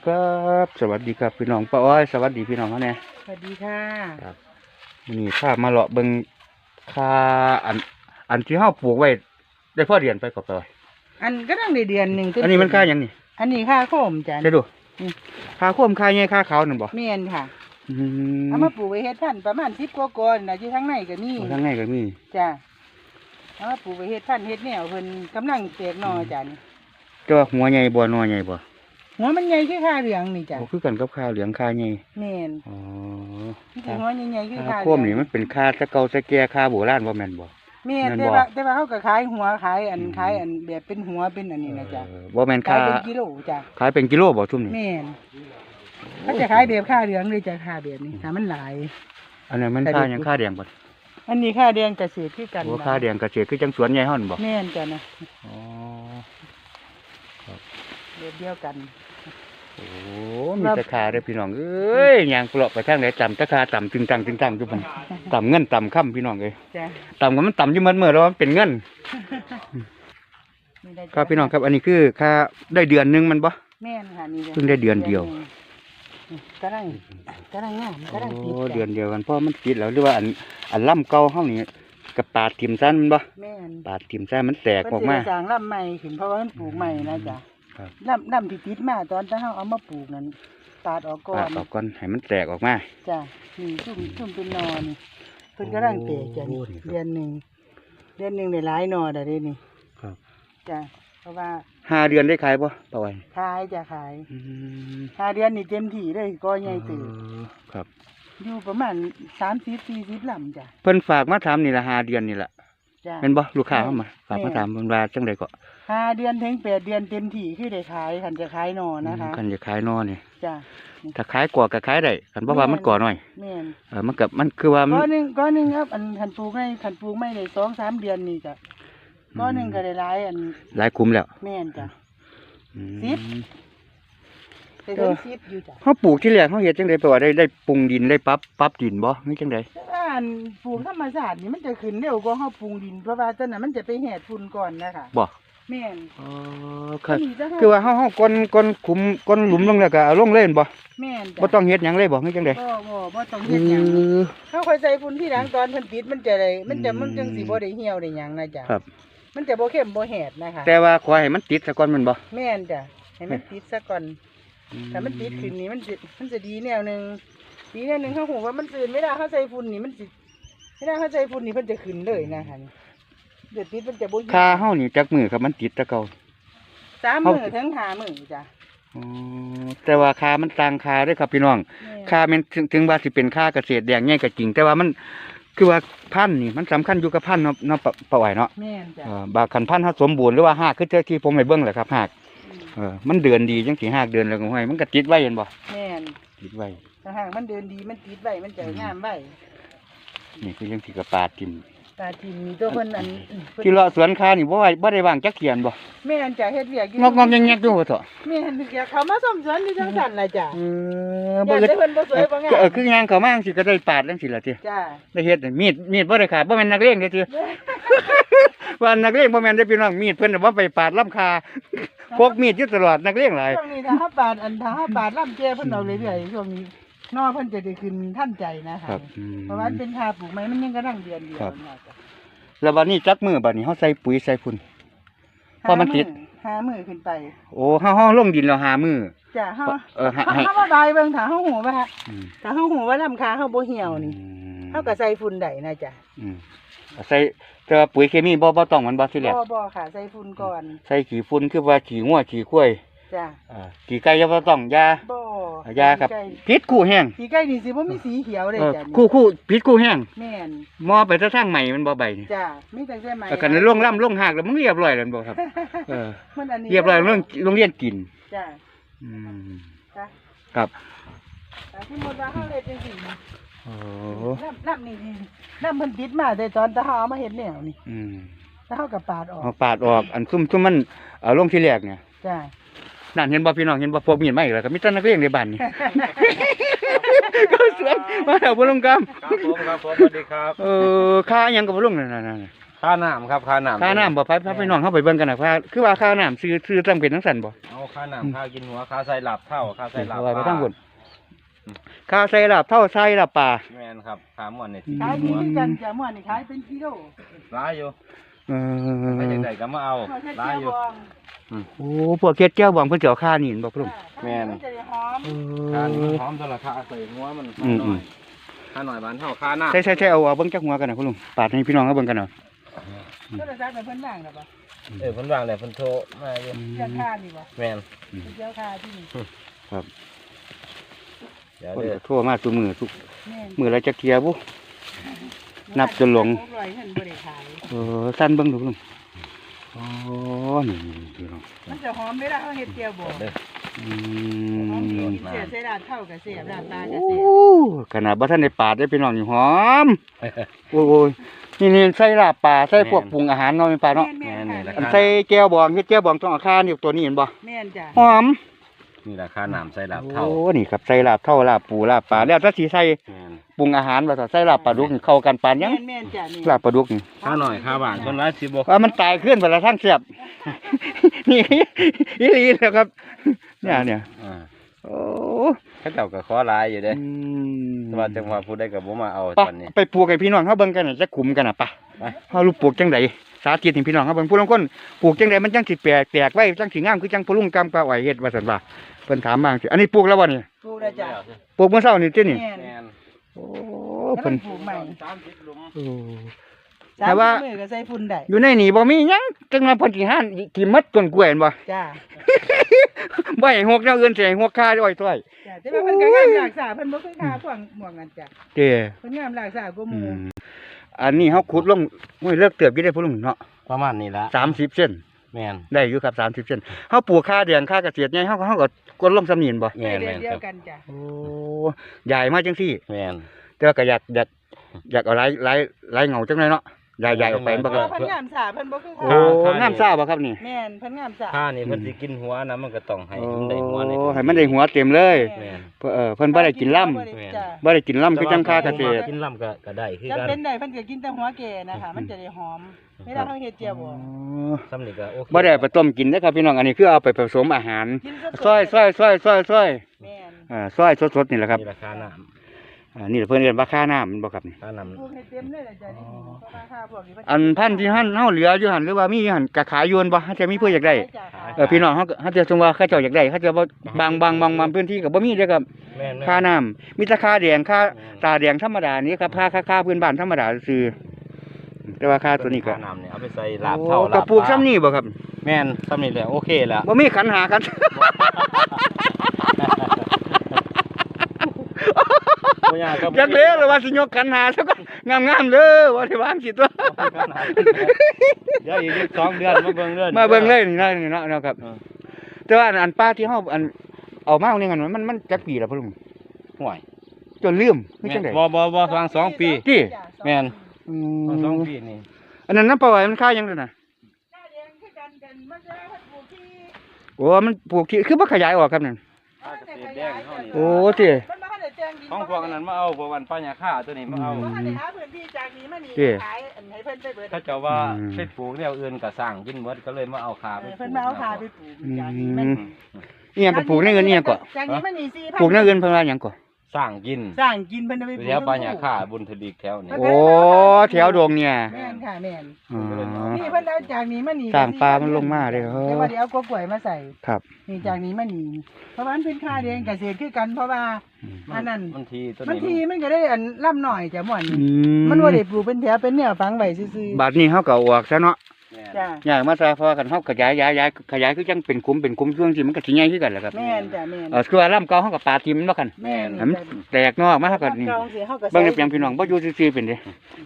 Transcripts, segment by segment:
วัสดีครับ สวัสดีครับพี่น้องป้าอ้อยสวัสดีพี่น้องเขาเนี่ยสวัสดีค่ะวันนี้ข้ามาเลาะเบิ่งคาอัน อันที่เฮาปลูกไว้ได้พ่อเรียนไปกับป้าอ้อยอันก็ตั้งได้เดือนหนึ่งจอันนี้มันค่าหยังนี่อันนี้ค่าโคมจ้ะได้ดูอืมค่าโคมค่าใหญ่ค่าขาวนั่นบ่เมียนค่ะอืเอามมาปลูกไว้เฮ็ดพันธุ์ประมาณสิบกว่าก้อนนะที่ทั้งในก็มีทางไหนก็มีจ้ะเอามาปลูกไว้เฮ็ดพันธุ์เฮ็ดแนวเพิ่นกำลังแตกหน่อจ้ะนี่แต่ว่าหัวใหญ่บ่หนอใหญ่บ่ หัวมันใหญ่คือค่าเหลืองนี่จ้ะโอ้คือกันกับค่าเหลืองค่าใหญ่เมียนอ๋อที่หัวใหญ่ๆคือค่าค่าโคมนี่มันเป็นค่าตะเกาตะแก่ค่าโบราณบ่แม่นบ่เมียนแม่นแต่บ่ว่าแต่ว่าเขาก็ขายหัวขายอันอืม ขายอันแบบเป็นหัวเป็นอันนี้นะจ้ะเออบ่แม่นขายค่าเป็นกิโลจ้ะขายเป็นกิโลบ่ทุ่มนี่เมียนเขาจะขายแบบค่าเหลืองเลยจ้ะค่าแบบนี้ถ้ามันหลาย อันนั้นมันแต่ค่าเด็กหยังค่าแดงบ่อันนี้ค่าแดงเกษตรคือกันโอ้นะค่าแดงเกษตรคือจังสวนใหญ่เฮานั่นบ่แม่นจ้ะนะอ๋อ แบบเดียวกัน โอ้ มีแตะคาเด้อพี่น้องเอ้ยยางเปลาะไปทางไหนต่ำตะคาต่ำตึงตังตึงตังอยู่มันต่ำเงินต่ำค่ำพี่น้องเอ้ยจ้ะต่ำก็มันต่ำอยู่มันเมื่อแล้วมันเป็นเงินนี่ได้จ้ะครับพี่น้องครับ อันนี้คือค่าได้เดือนหนึงมันบ่ แม่นค่ะนี่จ้ะเพิ่งได้เดือนเดียวหนึ่งกำลังกำลังงามกำลังติดโอ้จ้ะเดือนเดียวกันเพราะมันติดแล้วหรือว่าอันอันล่ำเก่าเฮานี่กับปาดทิ่มซั่นมันบ่แม่นปาดทิ่มซั่นมันแตกออกเพิ่นมาสิได้สร้างลำใหม่ขึ้นเพราะว่ามันปลูกใหม่นะจ๊ะ ครับลำลำที่ติดมาตอนที่เฮาเอามาปลูกนั้นตัดออกก่อปาดนออกก่อนให้มันแตกออกมา จ้ะนี่ซุ่มซุ่มเป็นหนอนี่เพิ่นกำลังแตกจ้ะนี่โอ้นี่ครับ เดือนหนึ่งเดือนหนึ่งได้หลายหนอได้เด้นี่ครับจ้ะเพราะว่าห้าเดือนได้ขายบ่ป้าไว้ขายจะขายอืมห้าเดือนนี่เต็มที่เลยก็ใหญ่ตื่นเออครับ อยู่ประมาณสามสิบสี่สิบลำจ้ะเพิ่นฝากมาถามนี่ละห้าเดือนนี่ละ จ้ะแม่นบ่ลูกค้าเข้ามาฝากแม่มาถามเพิ่นว่าจังไดก็ห้าเดือนถึงแปดเดือนเต็มที่คือได้ขายคันจะขายหนอนะคะคันจะขายนอนี่จ้ะถ้าขายกว่าก็ขายได้คันบ่ว่ามันก่อหน่อยแม่นเออมันก็มันคือว่ามันก้อนหนึ่งก้อนหนึ่งครับอันคันปลูกไม่คันปลูกไม่ได้สองสามเดือนนี่จ้ะก้อนหนึ่งก็ได้หลายอันหลายคุ้มแล้วแม่นจ้ะอืมสิบได้ถึงสิบอยู่จ้ะเฮาปลูกที่แรกเฮาเฮ็ดจังได๋แปลว่าได้ได้ปรุงดินได้ปรับปรับดินบ่นี่จังไดแต่ว่า อันปลูกธรรมชาตินี่มันจะขึ้นเร็วกว่าเฮาปลูกดินเพราะว่าตอนนั้นมันจะไปแหดฝุ่นก่อนนะคะบ่แม่นอ๋อครับอันนี้จะคือว่าเฮาเฮาก้นก้นขุมก้นหลุมลงแล้วก็เอาลงเล่นบ่แม่นจ้ะบ่ต้องเฮ็ดหยังเลยบ่นี่จังได๋บ่บ่บ่ต้องเอเฮ็ดหยังอเขาค่อยใส่ฝุ่นที่หลังตอนเพิ่นปิดมันจะได้มันจะอืมมันจังสิบ่ได้เหี่ยวได้หยังนะจ๊ะครับ มันจะบ่เข้มบ่แหดนะคะแต่ว่าขอให้มันติดซะก่อนแมันบ่แม่นจ้ะให้มันติดซะก่อนถ้ามันติดขึ้นนี่มันสิมันจะดีแนวหนึง ดีแนวหนึงเขาหูว่ามันตื่นไม่ได้เขาใส่ฝุ่นนี่มันสิไม่ได้เขาใส่ฝุ่นนี่เพิ่นจะขึ้นเลยนะคะนี่เดี๋ยวติดมันจะบ่เหี่ยวค่าเฮานี่จักมือครับมันติดแตะเก่าสามเขามื้อถึงห้ามื้อจ้ะอ๋อแต่ว่าค่ามันต่างค่าเด้วยครับพี่น้องแม่นค่าแมันถึงถึงว่าสิเป็นค่าเกษตรแดงใหญ่ก็จริง แต่ว่ามันคือว่าพันธุ์นี่มันสำคัญอยู่กับพันธุ์เนาะเนาะปะปะไหวเนาะแม่นจ้ะเอ่อบางคันพันธุ์เฮาสมบูรณ์หรือว่าหากคือเท่าที่ผมให้เบิ่งแหละครับหากอืมเออมันเดือนดีจังสิหากเดือนแล้วก็ห้อยมันก็ติดไว้เห็นบ่แม่นติดไว้ ถ้าหากมันเดินดีมันติดไว้มันจะงามไว้นี่คือจังสิกระปาดกินตาทิมมีตัวเพิ่นอันเพิ่นที่เลาะสวนค้านี่บ่ไหวบ่ได้วางจักเขียนบ่แม่นจะเฮ็ดเวียกอยู่งอกงอกแงกๆอยู่ว่าเถอะแม่นอยากเขามาซ่อมสวนที่จังซั่นล่ะจ้ะเอออบ่ยากอึดได้เพิ่นบ่สวยบ่งามเออคืองานเขามาจังสิก็ได้ปาดจังสิล่ะติจ้ะได้เฮ็ดน่ะมีดมีดบ่ได้ขาดบ่แม่นนักเลงเด้อติว่านักเลงบ่แม่นได้อพี่น้องมีดเพิ่นน่ะบ่ไปปาดลำคาพกมีดอยู่ตลอดนักเลงหลายช่วงนี้ถ้าเฮาปาดอันถ้าเฮาปาดล่ำแก่เพิ่นเอาเรื่อยๆช่วงนี้ นอเพิ่นจะได้ขึ้นท่านใจนะคะครับอืม เพราะว่ามันเป็นค่าปลูกไม้มันยังกำลังเดือนเดียวครับนะจ้ะแล้วบัดนี้จักมือบัดนี้เฮาใส่ปุ๋ยใส่ฝุ่น เพราะมันติด ห้ามื้อขึ้นไปโอ้เฮาเฮาลงดินแล้วหามือจ้ะเฮาเออให้เฮาให้เฮามาบายเบิ่งถ้าเฮาหูว่าอืมถ้าเฮาหูว่าลำคาเฮาบ่เหี่ยวนี่อืมเฮาก็ใส่ฝุ่นได้นะจ้ะอืมใส่แต่ว่าปุ๋ยเคมีบ่บ่ต้องมันบ่ทีแรกบ่บ่ค่ะ ใส่ฝุ่นก่อน ใส่ขี้ฝุ่นคือว่าขี้งัวขี้ควาย จ้ะอ่าขี้ไก่อย่าบ่ต้องยาบ่ยาครับขี้ไก่พิษคู่แห้งขี้ไก่นี่สิบ่มีสีเขียวเลยเออจ้ะนี่คู่คู่พิษคู่แห้งแม่นมอไปซะทางใหม่มันบ่ใบนี่จ้ะมีแต่แต่ไม้แต่กันล่วงล่ำล่วงหากแล้วมึงเรียบร้อยแล้วบ่ครับ เออ มันอันนี้เรียบร้อยโรงโรงเรียนกิน จ้ะอืมจ้ะครับแต่ที่หมดว่าเฮาเลยจังซี่นะโอ้น้ำน้ำนี่นี่น้ำเพิ่นติดมาแต่ตอนตะเฮาเอามาเฮ็ดแนวนี่อืมตะเฮาก็ปาดออกเอาปาดออกอันซุ่มซุ่มมันเอาลงที่แรกเนี่ยจ้ะ นั่นเห็นบ่พี่น้องเห็นบ่พวกมีดมาอีกแล้วก็มีแต่นักเรียนในบ้านนี่ ก็สวนมาเอาบ่ลงกรรมครับผมครับผมสวัสดีครับเออค่าหยังก็บ่ลงนั่นๆๆคค่าน้ำครับค่าน้ำค่าน้ำบ่ไปพาไปน้องเข้าไปเบิ่งกันนะว่าคือว่าค่าน้ำซื้อซื้อต้องเป็นทั้งสันบ่ เอาค่าน้ำค่ากินหัวค่าใส่หลับเท่าค่าใส่หลับว่าไปทั้งหมดค่าใส่ลาบเท่าใส่ลาบปลาแมนครับค่าหมอนเนี่ยขายดีคือกันจ้ะม่วนนี่ขายเป็นกิโลร้ายอยู่ เอไปจังอไดก็มาเอาม่วนแค่ร้ายเจียวอยู่ บองโอ้พวกเก็ดแก้วบองเพิ่นสิเอาค่านี่เห็นบ่พุ่มแม่นมันจะได้หอมค่านี่มันหอมตัวละค่าใส่หัวมันอืมหน่อยค่าหน่อยบานเท่าค่าน้ำใช่ใช่ใช่เอาเอาเบิ่งจักหัวกันนะคุณลุงปาดให้พี่น้องเขาเบิ่งกันหน่อยโทรศัพท์ให้เพิ่นว่างแล้วบ่เออเพิ่นวางเลยเพิ่นโทรมาอยู่เจ้าค่านี่บ่แมนเจ้าค่าที่นี่เดี๋ยวคนเด้อก็โทั่วมาทุกมือทุกแม่นมือละจักเทียบุ นับจนหลงหกร้อยเพิ่นบ่ได้ขายเออสั้นเบิ่งดูลุงอ๋อนี่พี่น้องมันจะหอมเวลาเฮาเฮ็ดเจียวบองเด้ออืหอมมเสียใส่ดาดเท่ากับเสียบดาดตากับโอ้เสียบขนาดบ่ทันได้ปาดได้พี่น้องนี่หอมโอ้ยนี่นี่ใส่ลาบปลาใส่พวกปรุงอาหารเนาะแม่นปลาเนาะแม่นแม่แม่นนนี่แหละอันใส่แก้วบองเฮ็ดแก้วบองต้องเอาค่านี่ตัวนี้เห็นบ่แม่นจ้ะหอม นี่ราคาน้ำใส่หลับเท่าโอ้นี่ครับใส่ลาบเท่าลาบปูลาบปลาแล้วถ้าสิใส่แม่นปรุงอาหารว่าถ้าใส่ลาบปลาดุกนี่เข้ากันปานหยังแม่นแม่นจ้ะนี่ลาบปลาดุกนี่ค่าหน่อยค่าบานคนร้ายสิบ่ว่ามันตายขึ้นเวลาทั้งเสียบนี่อีหลีแล้วครับ เนี่ยเนี่ยอ่าโอ้เขาเจ้าก็ขอหลายอยู่เด้อืมแต่ว่าจังหวะผู้ใดก็บ่มาเอาไปตอนนี้ ไปปลูกให้พี่น้องเขาเบิ่งกันน่ะจะขุมกันน่ะปะไปเฮาลูกปลูกจังได สาธิตให้พี่น้องเขาเบิ่งผู้ลางคนปลูกจังไดมันจังสิแปลกแตกไว้จังสิงามคือจังพลุงกำกะไหวเฮ็ดว่าซั่นว่าเพิ่นถามมาจังซี่อันนี้ปลูกแล้วบ่นี่ปลูกแล้วจ้ะปลูกเมื่อเช้านี่ตินี่แม่นแม่นโอ้แล้วเพิ่นปลูกใหม่30หลุมโอ้สามแต่ว่า มือก็ใส่ฝุ่นได้อยู่ในนี่บ่มีหยังจังว่าเพิ่นสิหานที่มัดต้นกล้วยเห็นบ่ จ้ะบ่ให้หกแนวอื่นสิให้หกค่าด้วยต้อยจ้ะแต่ว่าเพิ่นก็งามหลากสาเพิ่นบ่เคยคาพวกหมวกนั่นจ้ะเด้เพิ่นงามหลากสากว่าหอืมู่ม อันนี้เขาขุดลงไม่เลิกเติบยี่ได้พุ่ลุงเนาะประมาณนี้ละสามสิบเส้นแม่นได้อยู่ครับสามสิบเส้นเขาปลูกข้าเดียงข้าเกษตรไงเขาก็เขาก็กดลงสำนีนบ่แม่นเดืแม่อนนเดีคยรัวบกันจ้ะโอ้ใหญ่มากจังสี่ แม่นแต่ว่าก็อยากอยากอยากเอาไล่ไล่ไล่เงาจังเลยเนาะ ใหญ่ใหญ่ออกไปบ่เพครัราะบว่าเพิ่นงามสาเพิ่นบ่คือโอ้คางามซ่าบ่ครับนี่แม่นเพิ่นงามสาถ้านี่เพิ่นสิกินหัวนะมันก็ต้องให้โอ้มันได้หัวในให้มันได้หัวเต็มเลยแม่นเพิ่นเออเพิ่นบ่ได้กินล่บ่ได้จ้ะำบ่ได้กินล่ำคือจังข้าเกษตร กินลำก็ก็ได้คือจำกันเป็นได้เพิ่นก็กินแต่หัวแก่นะคะมันจะได้หอมเวลาเฮาเฮ็ดเจียวบ่อ๋อซ้ำนี่ก็โอเคบ่ได้เอาไปต้มกินนะครับพี่น้องอันนี้คือเอาไปผสมอาหารกินสดๆซอยซอยซอยซอยซอยแม่นอ่าซอยสดๆนี่แหละครับนี่ราคาน้ อ่านี่เพิ่นเรียนว่าค่าน้ำมันบ่ครับนี่ำค่าน้ำปลูกให้เต็มเลยล่ะจ้ะนี่เพราะว่าค่าพวกนี้เพิ่อันพันธุ์ที่หั่นเฮาเหลืออยู่หั่นหรือว่ามีอยู่หั่นก็ขายอยวนบ่ถ้าจะมีเพื่ออยากได้จ้ะเออพี่น้องเฮาก็ถ้าจะสมมุติว่าเขาเจ้าอยากได้เขาจะบ่บางบางบางบางพื้นที่ก็บ่มีเด้อครับ แม่นค่าน้ำมีแต่ค่าแดงค่าตาแดงธรรมดานี่ครับค่าค่าค่าพื้นบ้านธรรมดาซื่อแต่ว่าค่าตัวนี้ก็ค่าน้ำเนี่ยเอาไปใส่ลาบโอ้เท่าก็ลาบปลูกซ้ำนี่บ่ครับแม่นซ้ำนี่แหละโอเคแล้วบ่มีขันหากัน บ่ยากครับจักเด้อหรือว่าสิยกขันหาซะก่อนงามๆเด้อบ่ได้วางสิตัวเดี๋ยวอีกสองเดือนมาเบิ่งเดือนมาเบิ่งเลยนี่นะนี่เนาะเนาะครับเออแต่ว่าอันอันป้าที่เฮาอันเอามาเนี่ยมันมันมันจักปีแล้วพ่อลุงห่วยจนลืมคือจังได๋บ่บ่บ่ฟังสองปีที่แม่นอืฟังสองมปีนี่อันนั้นน้ำปลาไหวมันค่ายังเลยนะค่าแดงคือกันกันมันจะเพิ่นปลูกที่โอ้ มันปลูกที่คือบ่ขยายออกครับนั่นค่าเกษตรแดงเฮานี่โอ้ที่ ของพวกอันนั้นมาเอาพวกวันป้าหยาค่าตัวนี้มาเอาบ่ทันได้หาพื้นที่จากนี้มานี่ที่ขายอันให้เพิ่นไปเบิดถ้าเจ้าว่าอืมไปปลูกแนวอื่นก็สร้างกินหมดก็เลยมาเอาขาไปเออเพิ่นมาเอาขาไปปลูกอืจากนี้มันมอีหยังก็ปลูกในเงินอีหยังก็จากนี้มันนี่4,000ปลูกในเงินเพิ่นว่าหยังก็ สร้างกินสร้างกินเพิ่นเอาไปปลูกแถวป้าหยาค่าบุญทลีกแถวนี้ โอ้แถวดงเนี่ยแม่นค่ะแม่นอ๋อ นี่เพิ่นเอาจากนี้มานี่สร้างปลามันลงมาเด้อแต่ว่าเดี๋ยวเอากล้วยมาใส่ครับ นี่จากนี้มานี่เพราะว่ามันเป็นค่าแดงเกษตรคือกันเพราะว่า อันนั้น มันทีตัวมันนี้ทีมันก็ได้อันล่ำหน่อยจ้ะหม่อนอืนี่มันบ่ได้ปลูกเป็นแถวเป็นแนวฝังไว้ซื่อบัดนี้เฮาก็เอาออกซะเนาะแม่นๆ จ้ะย้ายมาซะเพราะว่ากันเฮาขยายย้ายย้ายขยายคือจังเป็นคุ้มเป็นคุ้มช่วงที่มันก็สิใหญ่คือกันแหละครับแม่นจ้ะแม่นเออคือว่าลำเก่าเฮาก็ปาทิ่มเนาะกันแม่นให้มันแตกนอกมาเฮาก็นี่เก่าเสียเฮาก็เบิ่งในเปียงพี่น้องบ่อยู่ซื่อๆเป็นเด้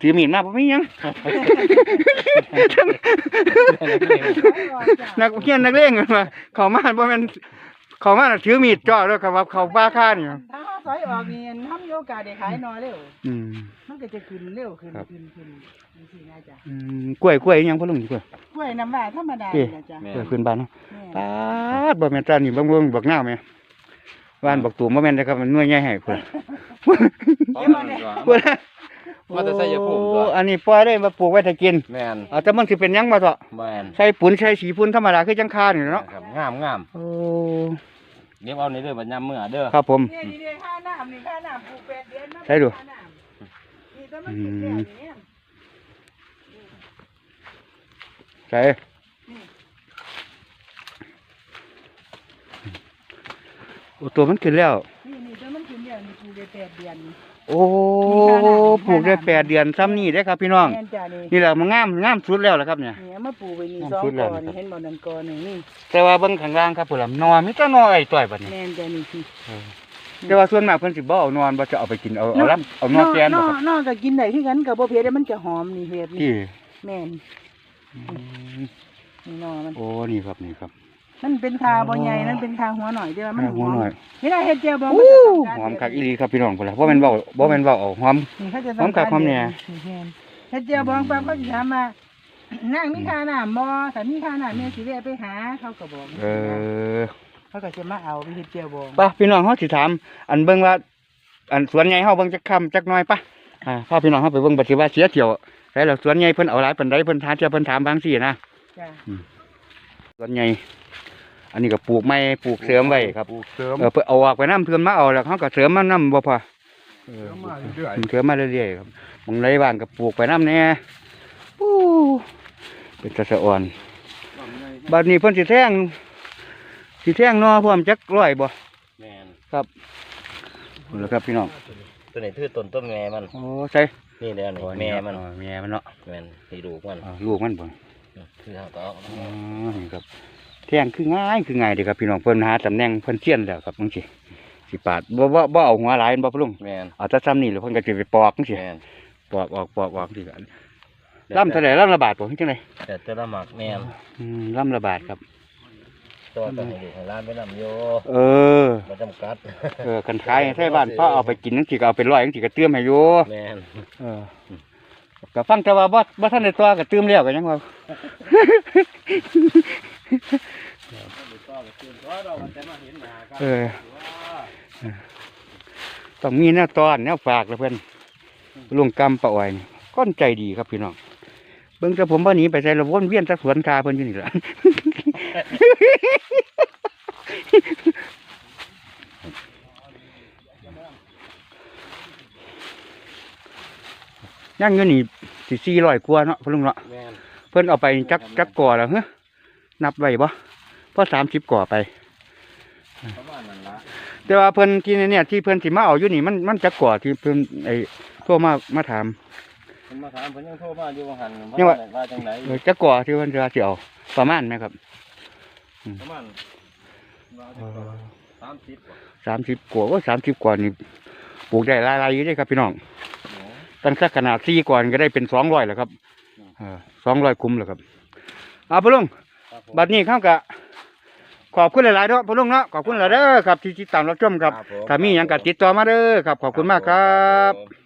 ถือมีดมาบ่มีหยังนักเรียนนักเลงกันมาเขามาบ่แม่น เขามาน่ะถือมีดจ่อด้วยครับว่าเขาบ้าค่านี่ถ้าเฮาซอยออกนี่ทำโอกาสได้ขายน้อยเร็วอืม มันก็จะขึ้นเร็วขึ้นครับ ขึ้นขึ้นจังซี่นะจ้ะอืมกล้วยกล้วยอิหยังพ่อลุงกล้วย กล้วยน้ำว้าธรรมดาเอ๊ะ นี่นะจ้ะแม่ กล้วยพื้นบ้านเนาะแม่ปาดบ่แม่นตานี่เบิ่งเบิ่งบักนาวแม่ว่านบักตูมบ่แม่นเด้อครับมันหน่วยใหญ่ให้พุ่นเพราะมันก็พุ่นมาแต่ใส่ยาพุ่มตัว โอ้อันนี้ปล่อยได้มาปลูกไว้ถ้ากินแม่นเอาแต่มันสิเป็นหยังบ่เถาะแม่นใส่ปุ๋นใส่สีฝุ่นธรรมดาคือจังคานี่เนาะ ครับงามงามโอ้ เดี๋ยวเอาในเด้อบัดยามมื้อเด้อครับผมเนี่ยนี่เนี่ยค่าน้ำนี่ค่าน้ำปลูกแปดเดือนนะใช่ดู ค่าน้ำนี่แต่มันขึ้นแล้วนี่เนี่ยใส่โอ้ตัวมันขึ้นแล้ว นี่นี่แต่มันขึ้นแล้วนี่ปลูกได้แปดเดือน โอ้ปลูกได้แปดเดือนซ้ำนี่ได้อครับพี่น้อง แม่นจ้านี่นี่แหละมันงามงามสุดแล้วล่ะครับเนี่ย เนี่ยมาปลูกไว้นี่น้ำสองสุดแล้วกอนะครับนี่เห็นบ่นั่นกอหนึ่งนี่แต่ว่าเบิ่งข้างล่างครับพุ่นล่ะนอนมีแต่นอนไอ้ต่อยบัดนี้แม่นจ้านี่คือเออแต่ว่าส่วนมากเพิ่นสิบ่เอานอนบ่จะเอาไปกินเอาเอาลำเอานอนแกนนบ่อครับนอก็กินได้คือกันกับบ่เผ็ดแล้วมันจะหอมนี่เฮ็ดนี่ที่แม่นอืมนี่นอมันโอ้นี่ครับนี่ครับ มันเป็นคาบ่ใหญ่นั่นเป็นคาหัวหน่อยเด้อมันคาหัวหน่อยเวลาเฮ็ดเจียวบ่โอ้มันจะทำกาหอมคักอีหลีครับพี่น้องพุ่นล่ะบ่แม่นเว้าบ่แม่นเว้าเอาหอมนี่เขาจะหอมคักหอมแหน่แม่นเฮ็ดเจียวบองปั๊บเขาสิถามมานั่งมีค่าน้ำบ่ถ้ามีค่าน้ำแม่สิแวะไปหาเขาก็บอกเออเขาก็จะมาเอาไปเฮ็ดเจียวบองไป่ะพี่น้องเฮาสิถาม อันเบิ่งว่า อันสวนใหญ่เฮาเบิ่งจักคำจักหน่อยป่ะอ่าพาพี่น้องเฮาไปเบิ่งบัดสิว่าเสียเที่ยวแต่แล้วสวนใหญ่เพิ่นเอาหลายปานใดเพิ่นถามเที่ยวเพิ่นถามบางซี่นะ จ้ะสวนใหญ่ อันนี้ก็ปลูกไม้ปลูกเสริมไว้ครับปลูกเสริมเออเพื่อเอาออกไปน้ำเพื่อนมาเอาแล้วเขาก็เสริมมาน้ำบ่พอเออเสริมมาเรื่อยเสริมมาเรื่อยๆครับบางไรบ้านก็ปลูกไปน้ำเนี่ยปู้เป็นตะสะอ่อนบัดนี้เพิ่นสิแท่งสิแท่งหนอพร้อมจักร้อยบ่แม่นเอาละครับพี่น้องตัวนี้คือต้นต้นแม่มันโอ้ใช่นี่เด้อนี่แม่มันอ๋อแม่มันเนาะแม่นนี่ลูกมันอ๋อลูกมันบ่คือเอาต่ออ๋อนี่ครับแท่งคือง่ายคือง่ายเด้อครับพี่น้องเพิ่นหาตำแหน่งเพิ่นเสียนแล้วครับจังซี่สิปาดบ่บ่บ่เอาหัวหลายแม่นบ่พะลุงแม่นเอาแต่ซ้ำนี่แล้วเพิ่นก็สิไปปอกจังซี่แม่นปอกออกปอกออกที่กันล่ำเท่าไหร่ล่ำละบาทผมจังไดแต่แต่ละหมักแม่นอืมล่ำละบาทครับตัวต้องให้ลูกให้ร้านไปนำโยเออบ่จำกัดเออกันขายให้ใช้บ้านพ่อเอาไปกินจังซี่ก็เอาไปร้อยจังซี่ก็เติมให้อยู่แม่นเออก็ฟังแต่ว่าบ่บ่ทันได้ตัวก็เติมแล้วก็ยังว่า เออต้องมีแนวตอนแนวฝากแล้วเพิ่นลุงกำปะอ้อยนี่ก้อนใจดีครับพี่น้องเบิ่งแต่ผมบ่หนีไปใส่ระวนเวียนสักสวนคาเพิ่นอยู่นี่ล่ะย่างเงินนี่สิสี่ร้อยกว่าเนาะพ่อลุงเนาะแม่นเพิ่นเอาไปจักจักก่อแล้วเฮ้ นับไว้บ่พอสามสิบก่อไป ประมาณนั้นละแต่ว่าเพิ่นที่เนี่ยที่เพิ่นสิมาเอาอยู่นี่มันมันจักก่อที่เพิ่นไอ้โทรมามาถามเพิ่นมาถามเพิ่นยังโทรมาอยู่ว่าหั่นยังว่าว่าจังไดเออจักก่อที่เพิ่นจะสิเอาประมาณไหมครับประมาณว่าจังไดสามสิบกว่าสามสิบกว่าว่าสามสิบกว่านี่ปลูกได้หลายๆอยู่เด้ครับพี่น้องโอ้ตั้งแต่ขนาดสี่ก่อนก็ได้เป็นสองร้อยแล้วครับสองร้อยคุ้มแล้วครับเอาพ่อลุงครับ ผมบัดนี้เข้ากะขอบคุณหลายๆเนาะพ่อลุงเนาะขอบคุณหลายเด้อครับที่ติดตามรับชมครับ ครับผมถ้ามีหยังก็ติดต่อมาเด้อครับขอบคุณมากครับ ผม